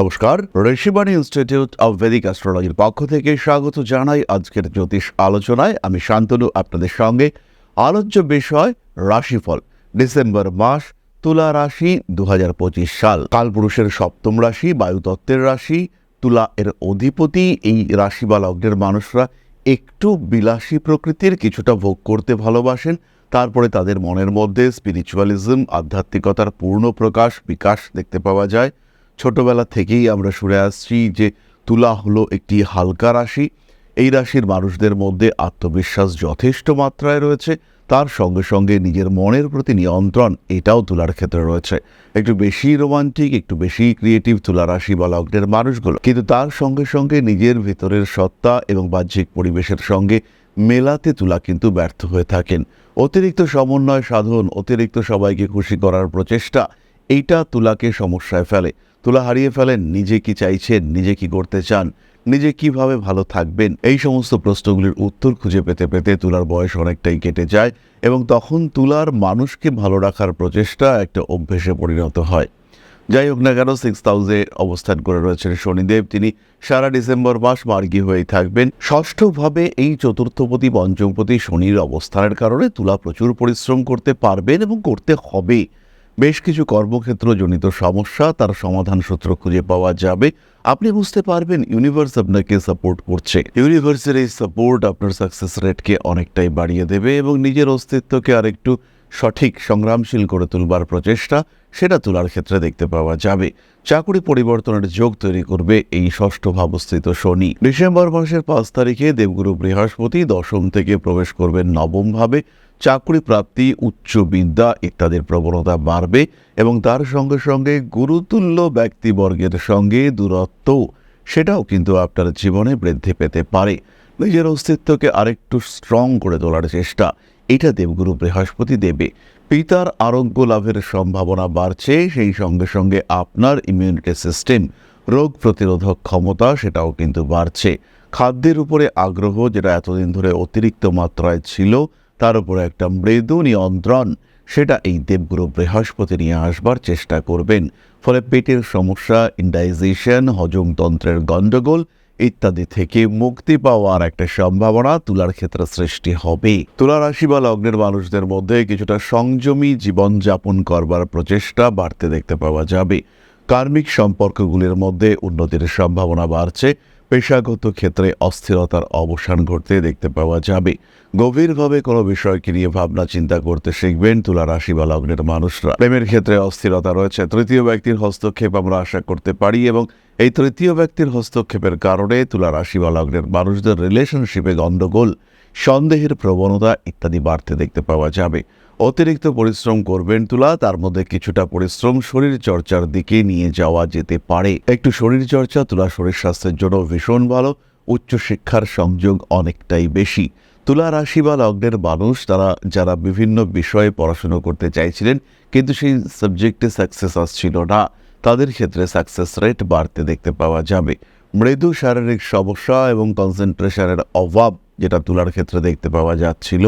নমস্কার, Rishibani institute of Vedic অ্যাস্ট্রোলজির পক্ষ থেকে স্বাগত জানাই আজকের জ্যোতিষ আলোচনায়। আমি শান্তনু, আপনাদের সঙ্গে। আলোচ্য বিষয়, রাশিফল, ডিসেম্বর মাস, তুলা রাশি দু হাজার পঁচিশ সাল। কালপুরুষের সপ্তম রাশি, বায়ুতত্ত্বের রাশি, তুলা এর অধিপতি। এই রাশি বা লগ্নের মানুষরা একটু বিলাসী প্রকৃতির কিছুটা ভোগ করতে ভালোবাসেন। তারপরে তাদের মনের মধ্যে স্পিরিচুয়ালিজম আধ্যাত্মিকতার পূর্ণ প্রকাশ, বিকাশ দেখতে পাওয়া যায়। ছোটবেলা থেকেই আমরা শুনে আসছি যে তুলা হলো একটি হালকা রাশি। এই রাশির মানুষদের মধ্যে আত্মবিশ্বাস যথেষ্ট মাত্রায় রয়েছে। তার সঙ্গে সঙ্গে নিজের মনের প্রতি নিয়ন্ত্রণ, এটাও তুলার ক্ষেত্রে রয়েছে। একটু বেশি রোমান্টিক, একটু বেশি ক্রিয়েটিভ তুলা রাশি বা লগ্নের মানুষগুলো। কিন্তু তার সঙ্গে সঙ্গে নিজের ভিতরের সত্তা এবং বাহ্যিক পরিবেশের সঙ্গে মেলাতে তুলা কিন্তু ব্যর্থ হয়ে থাকেন। অতিরিক্ত সমন্বয় সাধন, অতিরিক্ত সবাইকে খুশি করার প্রচেষ্টা, এইটা তুলাকে সমস্যায় ফেলে। তুলা হারিয়ে ফেলেন, নিজে কি চাইছেন, নিজে কি করতে চান, নিজে কীভাবে ভালো থাকবেন? এই সমস্ত প্রশ্নগুলির উত্তর খুঁজে পেতে পেতে তুলার বয়স অনেকটাই কেটে যায় এবং তখন তুলার মানুষকে ভালো রাখার প্রচেষ্টা একটা অভ্যেসে পরিণত হয়। যাই হোক না কেন সিক্স হাউসে অবস্থান করে রয়েছেন শনিদেব। তিনি সারা ডিসেম্বর মাস মার্গী হয়েই থাকবেন। ষষ্ঠভাবে এই চতুর্থপতি, পঞ্চমপতি শনির অবস্থানের কারণে তুলা প্রচুর পরিশ্রম করতে পারবেন এবং করতে হবে। বেশ কিছু কর্মক্ষেত্র জনিত সমস্যা, তার সমাধান সূত্র খুঁজে পাওয়া যাবে। আপনি বুঝতে পারবেন ইউনিভার্স আপনাকে সাপোর্ট করছে। ইউনিভার্সের এই সাপোর্ট আপনার সাকসেস রেটকে অনেকটাই বাড়িয়ে দেবে এবং নিজের অস্তিত্বকে আরেকটু সঠিক সংগ্রামশীল করে তুলবার প্রচেষ্টা সেটা তোলার ক্ষেত্রে দেখতে পাওয়া যাবে। চাকুরি পরিবর্তনের যোগ তৈরি করবে এই ষষ্ঠ ভাবস্থিত শনি। ডিসেম্বর মাসের পাঁচ তারিখে দেবগুরু বৃহস্পতি দশম থেকে প্রবেশ করবেন নবম ভাবে চাকরি প্রাপ্তি, উচ্চ বিদ্যা ইত্যাদির প্রবণতা বাড়বে এবং তার সঙ্গে সঙ্গে গুরুতুল্য ব্যক্তিবর্গের সঙ্গে দূরত্ব সেটাও কিন্তু আপনার জীবনে বৃদ্ধি পেতে পারে। নিজের অস্তিত্বকে আরেকটু স্ট্রং করে তোলার চেষ্টা। এটা দেবগুরু বৃহস্পতি দেবে। পিতার আরোগ্য লাভের সম্ভাবনা বাড়ছে, সেই সঙ্গে সঙ্গে আপনার ইমিউনিটি সিস্টেম রোগ প্রতিরোধক ক্ষমতা সেটাও কিন্তু বাড়ছে। খাদ্যের উপরে আগ্রহ যেটা এতদিন ধরে অতিরিক্ত মাত্রায় ছিল, তার উপরে একটা মৃদু নিয়ন্ত্রণ, সেটা এই দেবগুরু বৃহস্পতি নিয়ে আসবার চেষ্টা করবেন। ফলে পেটের সমস্যা ইন্ডাইজেশন হজমতন্ত্রের গণ্ডগোল ইত্যাদি থেকে মুক্তি পাওয়ার একটা সম্ভাবনা তুলার ক্ষেত্রে সৃষ্টি হবে। তুলা রাশি বা লগ্নের মানুষদের মধ্যে কিছুটা সংযমী জীবনযাপন করবার প্রচেষ্টা বাড়তে দেখতে পাওয়া যাবে। কার্মিক সম্পর্কগুলির মধ্যে উন্নতির সম্ভাবনা বাড়ছে। পেশাগত ক্ষেত্রে অস্থিরতার অবসান ঘটতে দেখতে পাওয়া যাবে। গভীরভাবে কোনো বিষয়কে নিয়ে ভাবনা চিন্তা করতে শিখবেন তুলা রাশি বা লগ্নের মানুষরা। প্রেমের ক্ষেত্রে অস্থিরতা রয়েছে। তৃতীয় ব্যক্তির হস্তক্ষেপ আমরা আশা করতে পারি এবং এই তৃতীয় ব্যক্তির হস্তক্ষেপের কারণে তুলা রাশি বা লগ্নের মানুষদের রিলেশনশিপে গণ্ডগোল, সন্দেহের প্রবণতা ইত্যাদি বাড়তে দেখতে পাওয়া যাবে। অতিরিক্ত পরিশ্রম করবেন তুলা, তার মধ্যে কিছুটা পরিশ্রম শরীর চর্চার দিকে নিয়ে যাওয়া যেতে পারে। একটু শরীর চর্চা তুলা শরীর স্বাস্থ্যের জন্য ভীষণ ভালো, উচ্চশিক্ষার সংযোগ অনেকটাই বেশি। তুলা রাশি বা লগ্নের মানুষ, তারা যারা বিভিন্ন বিষয়ে পড়াশুনো করতে চাইছিলেন, কিন্তু সেই সাবজেক্টে সাকসেস আসছিল না। তাদের ক্ষেত্রে সাকসেস রেট বাড়তে দেখতে পাওয়া যাবে। মৃদু শারীরিক সমস্যা এবং কনসেন্ট্রেশনের অভাব, যেটা তুলার ক্ষেত্রে দেখতে পাওয়া যাচ্ছিল।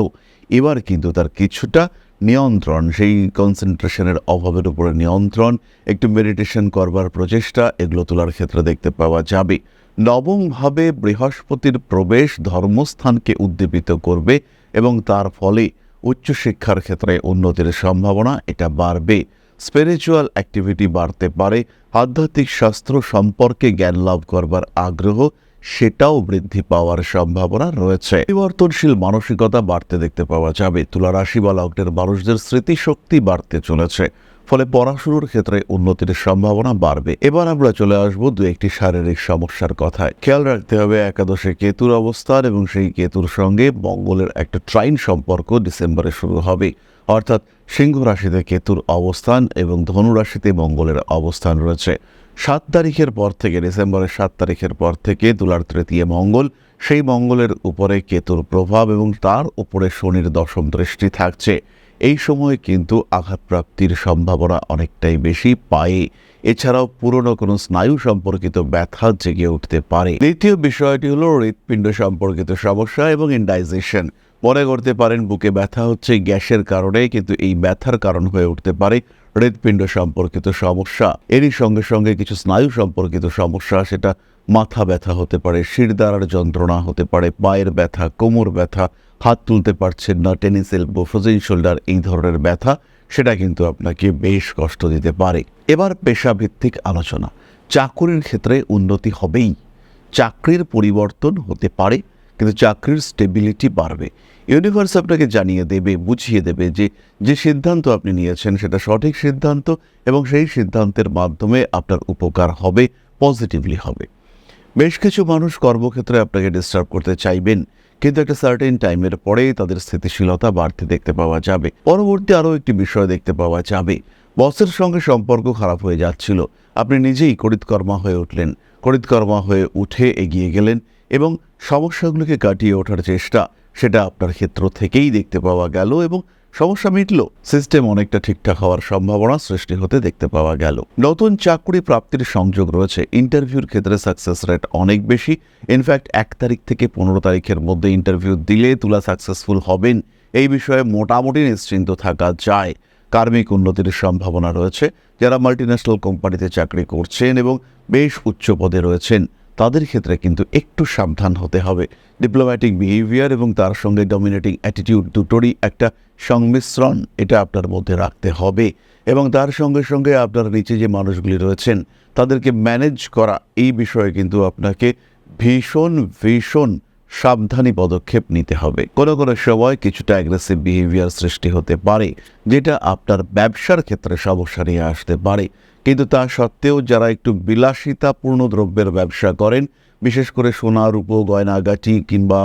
এবার কিন্তু তার কিছুটা নিয়ন্ত্রণ, সেই কনসেন্ট্রেশনের অভাবের উপরে নিয়ন্ত্রণ, একটু মেডিটেশন করবার প্রচেষ্টা, এগুলো তোলার ক্ষেত্রে দেখতে পাওয়া যাবে। নবমভাবে বৃহস্পতির প্রবেশ ধর্মস্থানকে উদ্দীপিত করবে এবং তার ফলে উচ্চশিক্ষার ক্ষেত্রে উন্নতির সম্ভাবনা এটা বাড়বে। স্পিরিচুয়াল অ্যাক্টিভিটি বাড়তে পারে, আধ্যাত্মিক শাস্ত্র সম্পর্কে জ্ঞান লাভ করবার আগ্রহ সেটাও বৃদ্ধি পাওয়ার সম্ভাবনা রয়েছে। পরিবর্তনশীল মানসিকতা বাড়তে দেখতে পাওয়া যাবে। তুলা রাশি বা লগ্নের মানুষদের স্মৃতিশক্তি বাড়তে চলেছে। ফলে পড়াশুনোর ক্ষেত্রে উন্নতির সম্ভাবনা বাড়বে। এবার আমরা চলে আসব দু একটি শারীরিক সমস্যার কথায়। খেয়াল রাখতে হবে, একাদশে কেতুর অবস্থান এবং সেই কেতুর সঙ্গে মঙ্গলের একটা ট্রাইন সম্পর্ক ডিসেম্বরে শুরু হবে। অর্থাৎ সিংহ রাশিতে কেতুর অবস্থান এবং ধনু রাশিতে মঙ্গলের অবস্থান রয়েছে। সাত তারিখের পর থেকে, ডিসেম্বরের সাত তারিখের পর থেকে তুলার তৃতীয় মঙ্গল, সেই মঙ্গলের উপরে কেতুর প্রভাব এবং তার উপরে শনির দশম দৃষ্টি থাকছে। এই সময় কিন্তু আঘাতপ্রাপ্তির সম্ভাবনা অনেকটাই বেশি পায়ে। এছাড়াও পুরনো কোনো স্নায়ু সম্পর্কিত ব্যথা জেগে উঠতে পারে। দ্বিতীয় বিষয়টি হলো হৃৎপিণ্ড সম্পর্কিত সমস্যা এবং ইন্ডাইজেশন। মনে করতে পারেন, বুকে ব্যথা হচ্ছে, গ্যাসের কারণে, কিন্তু এই ব্যথার কারণ হয়ে উঠতে পারে হৃৎপিণ্ড সম্পর্কিত সমস্যা। এরই সঙ্গে সঙ্গে কিছু স্নায়ু সম্পর্কিত সমস্যা, সেটা মাথা ব্যথা হতে পারে শিরদাঁড়ার যন্ত্রণা হতে পারে, পায়ের ব্যথা, কোমর ব্যথা, হাত তুলতে পারছেন না, টেনিস, এলবো, ফ্রোজেন শোল্ডার এই ধরনের ব্যথা, সেটা কিন্তু আপনাকে বেশ কষ্ট দিতে পারে। এবার পেশাভিত্তিক আলোচনা। চাকুরির ক্ষেত্রে উন্নতি হবেই। চাকরির পরিবর্তন হতে পারে, কিন্তু চাকরির স্টেবিলিটি বাড়বে। ইউনিভার্স আপনাকে জানিয়ে দেবে, বুঝিয়ে দেবে যে যে সিদ্ধান্ত আপনি নিয়েছেন সেটা সঠিক সিদ্ধান্ত এবং সেই সিদ্ধান্তের মাধ্যমে আপনার উপকার হবে পজিটিভলি হবে। বেশ কিছু মানুষ কর্মক্ষেত্রে আপনাকে ডিস্টার্ব করতে চাইবেন, কিন্তু একটা সার্টেন টাইমের পরে তাদের স্থিতিশীলতা বাড়তে দেখতে পাওয়া যাবে। পরবর্তী আরও একটি বিষয় দেখতে পাওয়া যাবে। বসের সঙ্গে সম্পর্ক খারাপ হয়ে যাচ্ছিল। আপনি নিজেই করিতকর্মা হয়ে উঠলেন। করিতকর্মা হয়ে উঠে এগিয়ে গেলেন এবং সমস্যাগুলোকে কাটিয়ে ওঠার চেষ্টা সেটা আপনার ক্ষেত্র থেকেই দেখতে পাওয়া গেল এবং সমস্যা মিটল। সিস্টেম অনেকটা ঠিকঠাক হওয়ার সম্ভাবনা সৃষ্টি হতে দেখতে পাওয়া গেল। নতুন চাকরি প্রাপ্তির সংযোগ রয়েছে। ইন্টারভিউর ক্ষেত্রে সাকসেস রেট অনেক বেশি। ইনফ্যাক্ট এক তারিখ থেকে পনেরো তারিখের মধ্যে ইন্টারভিউ দিলে তুলা সাকসেসফুল হবেন। এই বিষয়ে মোটামুটি নিশ্চিন্ত থাকা যায়। কার্মিক উন্নতির সম্ভাবনা রয়েছে। যারা মাল্টিন্যাশনাল কোম্পানিতে চাকরি করছেন এবং বেশ উচ্চ পদে রয়েছেন। তাদের ক্ষেত্রে কিন্তু একটু সাবধান হতে হবে। ডিপ্লোম্যাটিক বিহেভিয়ার এবং তার সঙ্গে ডমিনেটিং অ্যাটিটিউড দুটোরই একটা সংমিশ্রণ এটা আপনার মধ্যে রাখতে হবে। এবং তার সঙ্গে সঙ্গে আপনার নিচে যে মানুষগুলি রয়েছেন, তাদেরকে ম্যানেজ করা এই বিষয়ে কিন্তু আপনাকে ভীষণ ভীষণ সাবধানী পদক্ষেপ নিতে হবে। কোনো কোনো সময় কিছুটা অ্যাগ্রেসিভ বিহেভিয়ার সৃষ্টি হতে পারে, যেটা আপনার ব্যবসার ক্ষেত্রে সমস্যা নিয়ে আসতে পারে। কিন্তু তা সত্ত্বেও যারা একটু বিলাসিতাপূর্ণ দ্রব্যের ব্যবসা করেন, বিশেষ করে সোনা রূপো গয়নাগাটি কিংবা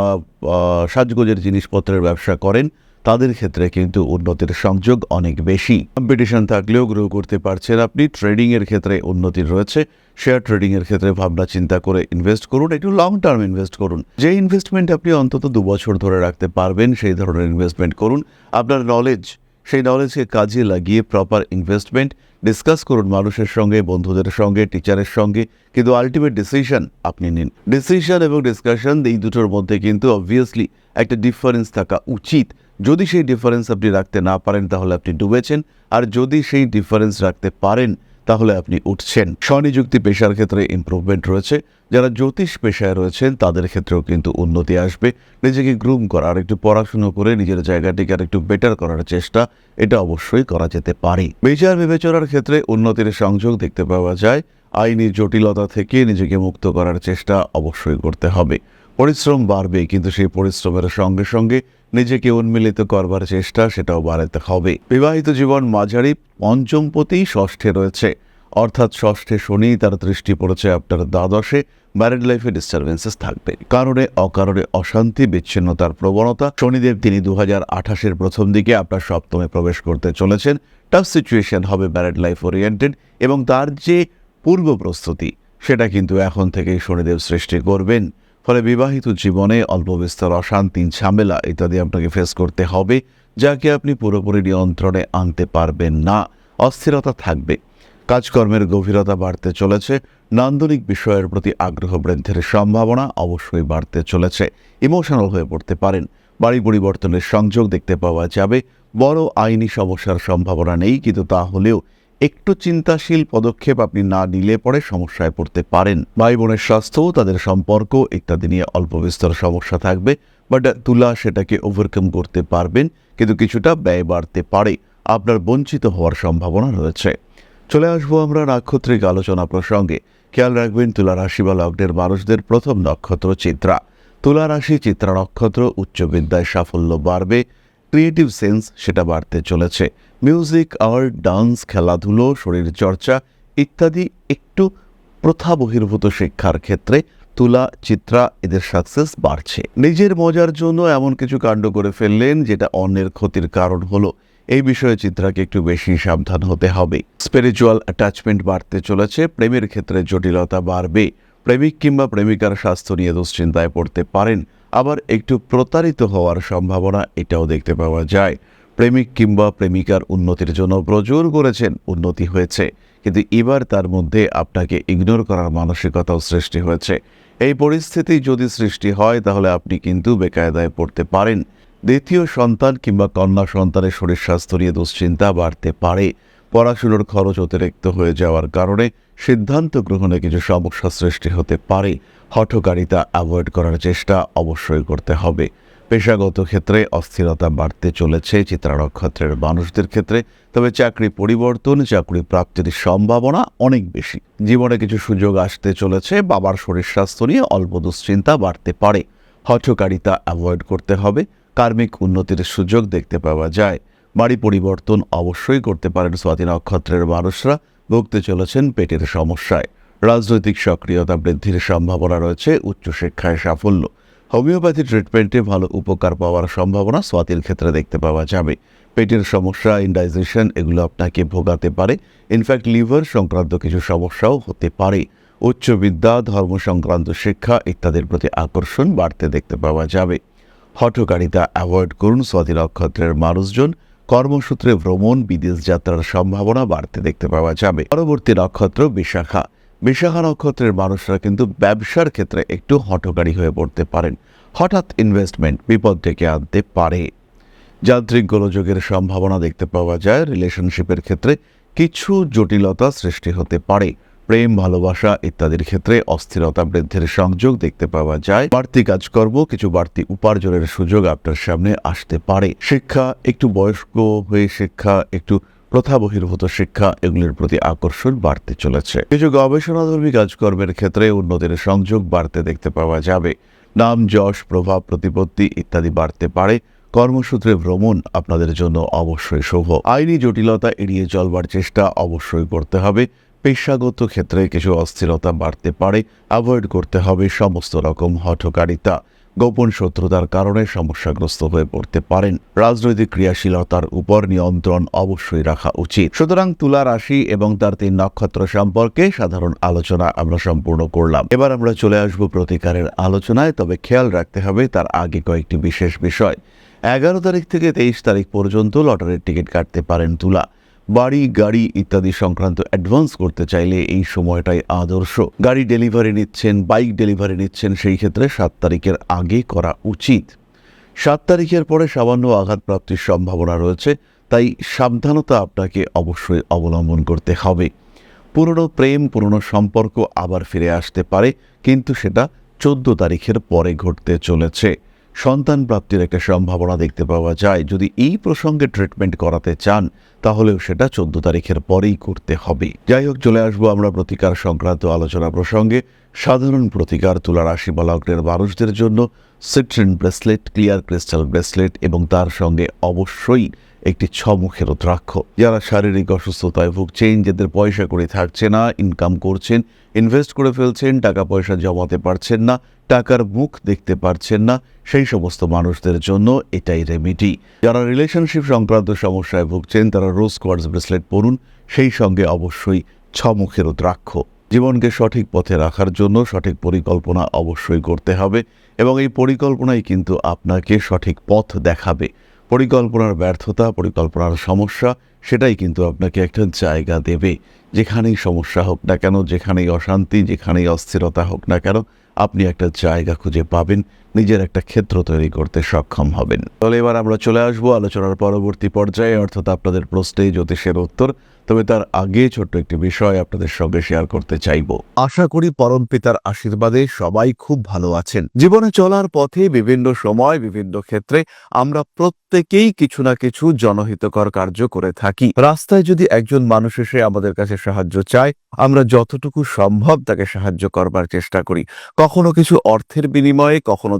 সাজগোজের জিনিসপত্রের ব্যবসা করেন, তাদের ক্ষেত্রে কিন্তু উন্নতির সংযোগ অনেক বেশি। কম্পিটিশন থাকলেও গ্রো করতে পারছেন আপনি ট্রেডিংয়ের ক্ষেত্রে উন্নতি রয়েছে শেয়ার ট্রেডিংয়ের ক্ষেত্রে ভাবনা চিন্তা করে ইনভেস্ট করুন, একটু লং টার্ম ইনভেস্ট করুন। যে ইনভেস্টমেন্ট আপনি অন্তত দু বছর ধরে রাখতে পারবেন, সেই ধরনের ইনভেস্টমেন্ট করুন। আপনার নলেজ সেই নলেজকে কাজে লাগিয়ে প্রপার ইনভেস্টমেন্ট ডিসকাস করুন মানুষের সঙ্গে, বন্ধুদের সঙ্গে টিচারের সঙ্গে। কিন্তু আলটিমেট ডিসিশন আপনি নিন। ডিসিশন এবং ডিসকাশন এই দুটোর মধ্যে কিন্তু অবভিয়াসলি একটা ডিফারেন্স থাকা উচিত। যদি সেই ডিফারেন্স আপনি রাখতে না পারেন, তাহলে আপনি ডুবেছেন। আর যদি সেই ডিফারেন্স রাখতে পারেন তাহলে আপনি উঠছেন। স্বনিযুক্তি পেশার ক্ষেত্রে ইমপ্রুভমেন্ট রয়েছে। যারা জ্যোতিষ পেশায় রয়েছেন, তাদের ক্ষেত্রেও কিন্তু উন্নতি আসবে। নিজেকে গ্রুম করা, আর একটু পড়াশুনো করে নিজের জায়গাটিকে আর একটু বেটার করার চেষ্টা, এটা অবশ্যই করা যেতে পারে। বিচার বিবেচনার ক্ষেত্রে উন্নতির সংযোগ দেখতে পাওয়া যায়। আইনি জটিলতা থেকে নিজেকে মুক্ত করার চেষ্টা অবশ্যই করতে হবে। পরিশ্রম বাড়বে, কিন্তু সেই পরিশ্রমের সঙ্গে সঙ্গে নিজেকে উন্মিলিত করবার চেষ্টা সেটাও বাড়াতে হবে। বিবাহিত জীবন মাঝারি, পঞ্চম পঞ্চমপতি ষষ্ঠে রয়েছে। অর্থাৎ ষষ্ঠে শনি তার দৃষ্টি পড়েছে আপনার দ্বাদশে। ম্যারিড লাইফে ডিস্টারবেন্সেস থাকবে। কারণে অকারণে অশান্তি, বিচ্ছিন্নতার প্রবণতা। শনিদেব তিনি দু হাজার আঠাশের প্রথম দিকে আপনার সপ্তমে প্রবেশ করতে চলেছেন। টাফ সিচুয়েশন হবে ম্যারিড লাইফ ওরিয়েন্টেড এবং তার যে পূর্ব প্রস্তুতি, সেটা কিন্তু এখন থেকেই শনিদেব সৃষ্টি করবেন। ফলে বিবাহিত জীবনে অল্প বিস্তর অশান্তি, ঝামেলা ইত্যাদি আপনাকে ফেস করতে হবে যাকে আপনি পুরোপুরি নিয়ন্ত্রণে আনতে পারবেন না। অস্থিরতা থাকবে। কাজকর্মের গভীরতা বাড়তে চলেছে। নান্দনিক বিষয়ের প্রতি আগ্রহ বৃদ্ধির সম্ভাবনা অবশ্যই বাড়তে চলেছে। ইমোশনাল হয়ে পড়তে পারেন। বাড়ি পরিবর্তনের সংযোগ দেখতে পাওয়া যাবে। বড় আইনি সমস্যার সম্ভাবনা নেই, কিন্তু তা হলেও একটু চিন্তাশীল পদক্ষেপ আপনি না নিলে পরে সমস্যায় পড়তে পারেন। ভাই বোনের স্বাস্থ্য, তাদের সম্পর্ক ইত্যাদি নিয়ে অল্প বিস্তর সমস্যা থাকবে, বাট তুলা সেটাকে ওভারকাম করতে পারবেন, কিন্তু কিছুটা ব্যয় বাড়তে পারে। আপনার বঞ্চিত হওয়ার সম্ভাবনা রয়েছে। চলে আসব আমরা নাক্ষত্রিক আলোচনা প্রসঙ্গে। খেয়াল রাখবেন তুলা রাশি বা লগ্নের মানুষদের প্রথম নক্ষত্র চিত্রা। তুলা রাশি চিত্রা নক্ষত্র উচ্চ বিদ্যায় সাফল্য বাড়বে ক্রিয়েটিভ সেন্স সেটা বাড়তে চলেছে। মিউজিক, আর্ট, ডান্স, খেলাধুলো শরীরচর্চা ইত্যাদি একটু প্রথা বহির্ভূত শিক্ষার ক্ষেত্রে তুলা, চিত্রা এদের সাকসেস বাড়ছে। নিজের মজার জন্য এমন কিছু কাণ্ড করে ফেললেন যেটা অন্যের ক্ষতির কারণ হলো। এই বিষয়ে চিত্রাকে একটু বেশি সাবধান হতে হবে। স্পিরিচুয়াল অ্যাটাচমেন্ট বাড়তে চলেছে, প্রেমের ক্ষেত্রে জটিলতা বাড়বে। প্রেমিক কিংবা প্রেমিকার স্বাস্থ্য নিয়ে দুশ্চিন্তায় পড়তে পারেন। আবার একটু প্রতারিত হওয়ার সম্ভাবনা এটাও দেখতে পাওয়া যায়। প্রেমিক কিংবা প্রেমিকার উন্নতির জন্য প্রচুর করেছেন, উন্নতি হয়েছে। কিন্তু এবার তার মধ্যে আপনাকে ইগনোর করার মানসিকতাও সৃষ্টি হয়েছে। এই পরিস্থিতি যদি সৃষ্টি হয়, তাহলে আপনি কিন্তু বেকায়দায় পড়তে পারেন। দ্বিতীয় সন্তান কিংবা কন্যা সন্তানের শরীর স্বাস্থ্য নিয়ে দুশ্চিন্তা বাড়তে পারে। পড়াশুনোর খরচ অতিরিক্ত হয়ে যাওয়ার কারণে সিদ্ধান্ত গ্রহণে কিছু সমস্যা সৃষ্টি হতে পারে। হঠকারিতা অ্যাভয়েড করার চেষ্টা অবশ্যই করতে হবে। পেশাগত ক্ষেত্রে অস্থিরতা বাড়তে চলেছে চিত্রা নক্ষত্রের মানুষদের ক্ষেত্রে, তবে চাকরি পরিবর্তন, চাকরি প্রাপ্তির সম্ভাবনা অনেক বেশি। জীবনে কিছু সুযোগ আসতে চলেছে, বাবার শরীর স্বাস্থ্য নিয়ে অল্প দুশ্চিন্তা বাড়তে পারে। হঠকারিতা অ্যাভয়েড করতে হবে, কার্মিক উন্নতির সুযোগ দেখতে পাওয়া যায়। বাড়ি পরিবর্তন অবশ্যই করতে পারেন স্বাধীন নক্ষত্রের মানুষরা, ভুগতে চলেছেন পেটের সমস্যায়। রাজনৈতিক সক্রিয়তা বৃদ্ধির সম্ভাবনা রয়েছে, উচ্চশিক্ষায় সাফল্য। হোমিওপ্যাথি ট্রিটমেন্টে ভালো উপকার পাওয়ার সম্ভাবনা স্বাতির ক্ষেত্রে দেখতে পাওয়া যাবে। পেটের সমস্যা ইন্ডাইজেশন এগুলো আপনাকে ভোগাতে পারে। ইনফ্যাক্ট লিভার সংক্রান্ত কিছু সমস্যাও হতে পারে। উচ্চ বিদ্যা, ধর্ম সংক্রান্ত শিক্ষা ইত্যাদির প্রতি আকর্ষণ বাড়তে দেখতে পাওয়া যাবে। হঠকারিতা অ্যাভয়েড করুন স্বাতি নক্ষত্রের মানুষজন। কর্মসূত্রে ভ্রমণ, বিদেশ যাত্রার সম্ভাবনা বাড়তে দেখতে পাওয়া যাবে। পরবর্তী নক্ষত্র বিশাখা। বিশাখা নক্ষত্রের মানুষরা কিন্তু ব্যবসার ক্ষেত্রে একটু হঠকারী হয়ে পড়তে পারেন। হঠাৎ ইনভেস্টমেন্ট বিপদ ডেকে আনতে পারে। যান্ত্রিক গোলযোগের সম্ভাবনা দেখতে পাওয়া যায়। রিলেশনশিপের ক্ষেত্রে কিছু জটিলতা সৃষ্টি হতে পারে। প্রেম, ভালোবাসা ইত্যাদির ক্ষেত্রে অস্থিরতা বৃদ্ধির সংযোগ দেখতে পাওয়া যায়। বাড়তি কাজকর্ম, কিছু বাড়তি উপার্জনের সুযোগ আপনার সামনে আসতে পারে। শিক্ষা, একটু বয়স্ক হয়ে শিক্ষা, একটু প্রথা বহির্ভূত শিক্ষা এগুলির প্রতি আকর্ষণ বাড়তে চলেছে। কিছু গবেষণাধর্মী কাজকর্মের ক্ষেত্রে উন্নতির সংযোগ বাড়তে দেখতে পাওয়া যাবে। নাম, যশ, প্রভাব, প্রতিপত্তি ইত্যাদি বাড়তে পারে। কর্মসূত্রে ভ্রমণ আপনাদের জন্য অবশ্যই শুভ। আইনি জটিলতা এড়িয়ে চলবার চেষ্টা অবশ্যই করতে হবে। পেশাগত ক্ষেত্রে কিছু অস্থিরতা বাড়তে পারে। অ্যাভয়েড করতে হবে সমস্ত রকম হঠকারিতা। গোপন শত্রুতার কারণে সমস্যাগ্রস্ত হয়ে পড়তে পারেন। রাজনৈতিক ক্রিয়াশীলতার উপর নিয়ন্ত্রণ অবশ্যই রাখা উচিত। সুতরাং তুলা রাশি এবং তার তিন নক্ষত্র সম্পর্কে সাধারণ আলোচনা আমরা সম্পূর্ণ করলাম। এবার আমরা চলে আসব প্রতিকারের আলোচনায়, তবে খেয়াল রাখতে হবে তার আগে কয়েকটি বিশেষ বিষয়। এগারো তারিখ থেকে তেইশ তারিখ পর্যন্ত লটারির টিকিট কাটতে পারেন তুলা। বাড়ি, গাড়ি ইত্যাদি সংক্রান্ত অ্যাডভান্স করতে চাইলে এই সময়টাই আদর্শ। গাড়ি ডেলিভারি নিচ্ছেন বাইক ডেলিভারি নিচ্ছেন, সেই ক্ষেত্রে সাত তারিখের আগে করা উচিত। সাত তারিখের পরে সামান্য আঘাতপ্রাপ্তির সম্ভাবনা রয়েছে, তাই সাবধানতা আপনাকে অবশ্যই অবলম্বন করতে হবে। পুরনো প্রেম, পুরনো সম্পর্ক আবার ফিরে আসতে পারে, কিন্তু সেটা চোদ্দ তারিখের পরে ঘটতে চলেছে। সন্তান প্রাপ্তির একটা সম্ভাবনা দেখতে পাওয়া যায়। যদি এই প্রসঙ্গে ট্রিটমেন্ট করাতে চান তাহলেও সেটা চোদ্দ তারিখের পরেই করতে হবে। যাই হোক, চলে আসব আমরা প্রতিকার সংক্রান্ত আলোচনা প্রসঙ্গে। সাধারণ প্রতিকার তুলা রাশি বা মানুষদের জন্য citrine bracelet, clear crystal bracelet এবং তার সঙ্গে অবশ্যই একটি ছমুখের রুদ্রাক্ষ যারা শারীরিক অসুস্থতায় ভুগছেন, যাদের পয়সা করে থাকছে না ইনকাম করছেন ইনভেস্ট করে ফেলছেন, টাকা পয়সা জমাতে পারছেন না, টাকার মুখ দেখতে পারছেন না, সেই সমস্ত মানুষদের জন্য এটাই রেমিডি যারা রিলেশনশিপ সংক্রান্ত সমস্যায় ভুগছেন, তারা রোজ কোয়ার্স ব্রেসলেট পরুন, সেই সঙ্গে অবশ্যই ছমুখের রুদ্রাক্ষ জীবনকে সঠিক পথে রাখার জন্য সঠিক পরিকল্পনা অবশ্যই করতে হবে, এবং এই পরিকল্পনাই কিন্তু আপনাকে সঠিক পথ দেখাবে। পরিকল্পনার ব্যর্থতা, পরিকল্পনার সমস্যা, সেটাই কিন্তু আপনাকে একটা জায়গা দেবে। যেখানেই সমস্যা হোক না কেন, যেখানেই অশান্তি, যেখানেই অস্থিরতা হোক না কেন, আপনি একটা জায়গা খুঁজে পাবেন। নিজের একটা ক্ষেত্র তৈরি করতে সক্ষম হবেন। তাহলে এবার আমরা চলে আসব আলোচনার পরবর্তী পর্যায়ে, অর্থাৎ আপনাদের প্রশ্নে জ্যোতিষের উত্তর। তবে তার আগে ছোট্ট একটি বিষয় আপনাদের সঙ্গে শেয়ার করতে চাইব। আশা করি পরম পিতার আশীর্বাদে সবাই খুব ভালো আছেন। জীবনে চলার পথে বিভিন্ন সময়, বিভিন্ন ক্ষেত্রে আমরা প্রত্যেকেই কিছু না কিছু জনহিতকর কার্য করে থাকি। রাস্তায় যদি একজন মানুষ এসে আমাদের কাছে সাহায্য চায়, আমরা যতটুকু সম্ভব তাকে সাহায্য করবার চেষ্টা করি। কখনো কিছু অর্থের বিনিময়ে, কখনো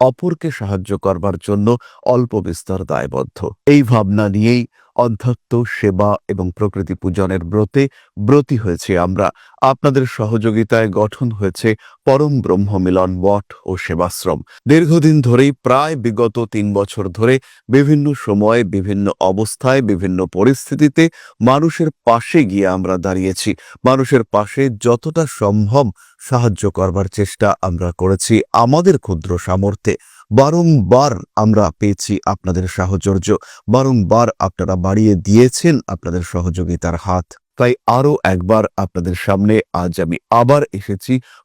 অপরকে সাহায্য করবার জন্য অল্প বিস্তর দায়বদ্ধ। এই ভাবনা নিয়েই অধ্যাত্ম সেবা এবং প্রকৃতি পূজনের ব্রতে ব্রতী হয়েছে আমরা। আপনাদের সহযোগিতায় গঠন হয়েছে পরম ব্রহ্ম মিলন মঠ ও সেবাশ্রম। দীর্ঘদিন ধরেই, প্রায় বিগত তিন বছর ধরে, বিভিন্ন সময়ে, বিভিন্ন অবস্থায়, বিভিন্ন পরিস্থিতিতে মানুষের পাশে গিয়ে আমরা দাঁড়িয়েছি। মানুষের পাশে যতটা সম্ভব সাহায্য করবার চেষ্টা আমরা করেছি আমাদের ক্ষুদ্র সামর্থ্যে। বারংবার আমরা পেয়েছি আপনাদের সাহচর্য, বারংবার আপনারা বাড়িয়ে দিয়েছেন আপনাদের সহযোগিতার হাত। তাই আরও একবার আপনাদের সামনে আজ আমি আবার এসেছি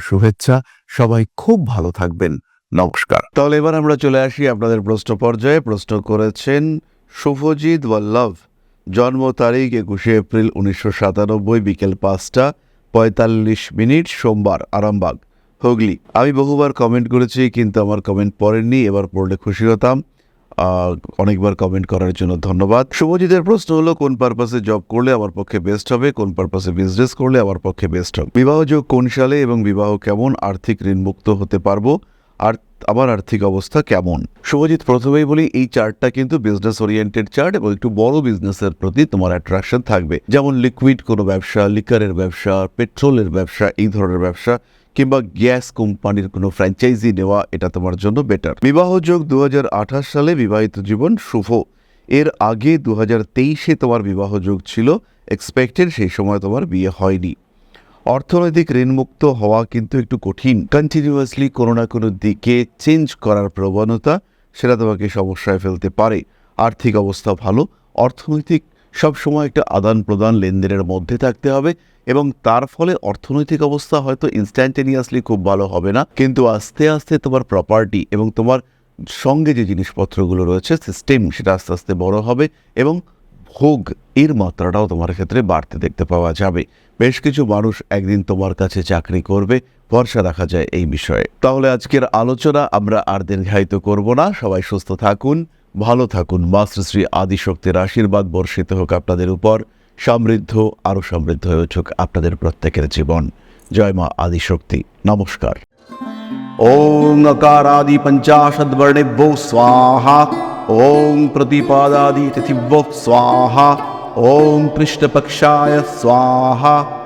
শুভেচ্ছা। সবাই খুব ভালো থাকবেন। নমস্কার। তাহলে এবার আমরা চলে আসি আপনাদের প্রশ্ন পর্যায়ে। প্রশ্ন করেছেন শুভজিৎ ওয়াল্লভ জন্ম তারিখ একুশে এপ্রিল উনিশশো সাতানব্বই, বিকেল পাঁচটা, পঁয়তাল্লিশ মিনিট, সোমবার, আরামবাগ, হুগলি। আমি বহুবার কমেন্ট করেছি, কিন্তু আমার কমেন্ট পড়েননি। এবার পড়লে খুশি হতাম। অনেকবার কমেন্ট করার জন্য ধন্যবাদ। শুভজিতের প্রশ্ন হলো, কোন পারপাসে জব করলে আমার পক্ষে বেস্ট হবে? কোন পারপাসে বিজনেস করলে আমার পক্ষে বেস্ট হবে? বিবাহ যোগ কোন সালে এবং বিবাহ কেমন? আর্থিক ঋণমুক্ত হতে পারব? আর আমার আর্থিক অবস্থা কেমন? শুভজিৎ, প্রথমেই বলি, এই চার্টটা কিন্তু বিজনেস ওরিয়েন্টেড চার্ট এবং একটু বড় বিজনেসের প্রতি তোমার অ্যাট্রাকশন থাকবে। যেমন লিকুইড কোনো ব্যবসা লিকারের ব্যবসা পেট্রোলের ব্যবসা, এই ধরনের ব্যবসা। কিংবা গ্যাস কোম্পানির কোনো ফ্র্যাঞ্চাইজি নেওয়া এটা তোমার জন্য বেটার বিবাহযোগ দু হাজার আঠাশ সালে বিবাহিত জীবন শুভ। এর আগে দু হাজার তেইশে তোমার বিবাহযোগ ছিল এক্সপেক্টেড সেই সময় তোমার বিয়ে হয়নি। অর্থনৈতিক ঋণমুক্ত হওয়া কিন্তু একটু কঠিন। কন্টিনিউয়াসলি কোনো না কোনো দিকে চেঞ্জ করার প্রবণতা, সেটা তোমাকে সমস্যায় ফেলতে পারে। আর্থিক অবস্থা ভালো, অর্থনৈতিক সবসময় একটা আদান প্রদান লেনদেনের মধ্যে থাকতে হবে এবং তার ফলে অর্থনৈতিক অবস্থা হয়তো ইনস্ট্যান্টেনিয়াসলি খুব ভালো হবে না। কিন্তু আস্তে আস্তে তোমার প্রপার্টি এবং তোমার সঙ্গে যে জিনিসপত্রগুলো রয়েছে সিস্টেম সেটা আস্তে আস্তে বড় হবে এবং ভোগ এর মাত্রাটাও তোমার ক্ষেত্রে বাড়তে দেখতে পাওয়া যাবে। বেশ কিছু মানুষ একদিন তোমার কাছে চাকরি করবে, ভরসা রাখা যায় এই বিষয়ে। তাহলে আজকের আলোচনা আমরা আর দীর্ঘায়িত করব না। সবাই সুস্থ থাকুন। ভালো থাকুন। মাস্টার শ্রী আদিশক্তির আশীর্বাদ বর্ষিত হোক আপনাদের উপর। সমৃদ্ধ, আরও সমৃদ্ধ হয়ে উঠুক আপনাদের প্রত্যেকের জীবন। জয় মা আদিশক্তি। নমস্কার। ওং আকারাদি পঞ্চাশদ বর্ণেভ্য স্বাহা। ওং প্রতিপাদাদি তিথিভ্য স্বাহা। ওং পৃষ্ঠপক্ষায় স্বাহা।